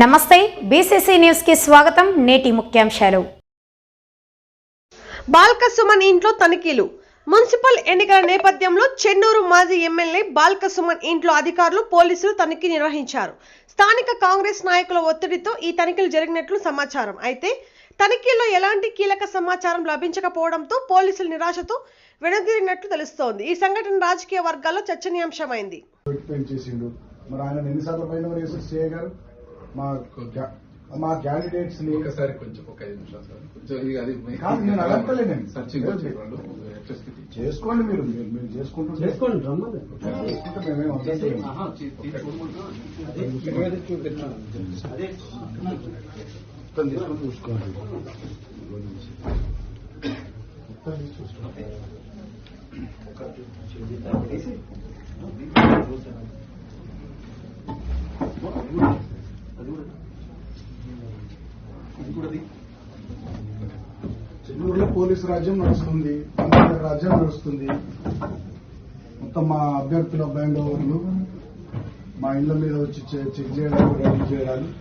నమస్తే బీసీసీ న్యూస్కి స్వాగతం నేటి ముఖ్యాంశాలు. బాల్క సుమన్ ఇంట్లో తనిఖీలు. మున్సిపల్ ఎన్నికల నేపథ్యంలో చెన్నూరు మాజీ ఎమ్మెల్యే బాల్క సుమన్ ఇంట్లో అధికారులు పోలీసులు తనిఖీ నిర్వహించారు. స్థానిక కాంగ్రెస్ నాయకుల ఒత్తిడితో ఈ తనిఖీలు జరిగినట్లు సమాచారం. అయితే తనిఖీల్లో ఎలాంటి కీలక సమాచారం లభించకపోవడంతో పోలీసులు నిరాశతో వెనుదిరిగినట్లు తెలుస్తోంది. ఈ సంఘటన రాజకీయ వర్గాల్లో చర్చనీయాంశమైంది. మరి ఆయన ఎన్నిసార్లు మా మా క్యాండిడేట్స్ని ఒకసారి కొంచెం ఒక ఐదు నిమిషాలు సార్. కొంచెం ఇది అది నేను అడగలేనండి. సర్చింగ్ చేసుకోండి మీరు మీరు చేసుకుంటూ చేసుకోండి. తీసుకొని చూసుకోండి. మొత్తం తీసి చెన్నూరులో పోలీసు రాజ్యం నడుస్తుంది పంచాయతీ రాజ్యం నడుస్తుంది. మొత్తం మా అభ్యర్థుల బ్యాండ్ ఓవర్లు మా ఇళ్ళ మీద వచ్చి చెక్ చేయడానికి రెడీ చేయడానికి